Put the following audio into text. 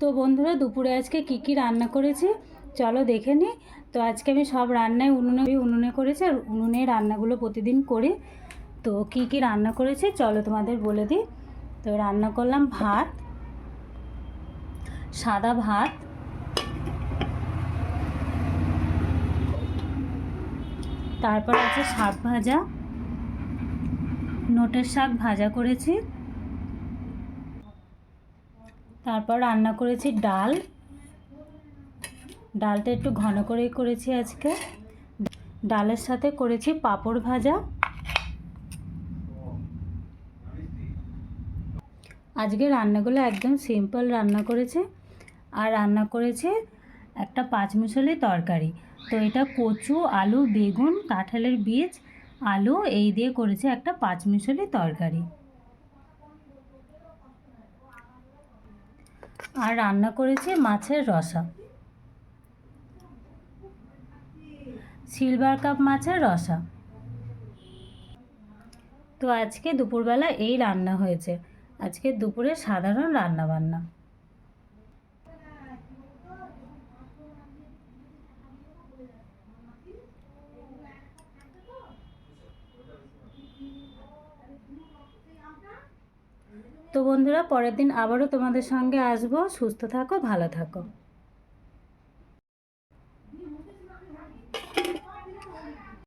তো বন্ধুরা, দুপুরে আজকে কি কি রান্না করেছি? চলো দেখে নিই তো আজকে আমি সব রান্নায় উনুনে উনুনে করেছি আর উনুনে রান্নাগুলো প্রতিদিন করি। তো কি কি রান্না করেছি? চলো তোমাদের বলে দিই। তো রান্না করলাম ভাত, সাদা ভাত, তারপর আছে শাক ভাজা, নোটের শাক ভাজা করেছি। তারপর রান্না করেছি ডাল। ডালটা একটু ঘন করেই করেছি আজকে। ডালের সাথে করেছি পাঁপড় ভাজা। আজকে রান্নাগুলো একদম সিম্পল রান্না করেছে। আর রান্না করেছে একটা পাঁচমিশালি তরকারি। তো এটা কচু, আলু, বেগুন, কাঁঠালের বীজ, আলু, এই দিয়ে করেছে একটা পাঁচমিশালি তরকারি। আর রান্না করেছি মাছের রসা। সিলভার কাপ মাছের রসা। তো আজকে দুপুরবেলা এই রান্না হয়েছে। আজকে দুপুরে সাধারণ রান্না তো বন্ধুরা পরের দিন আবারও তোমাদের সঙ্গে আসব। সুস্থ থাকো ভালো থাকো।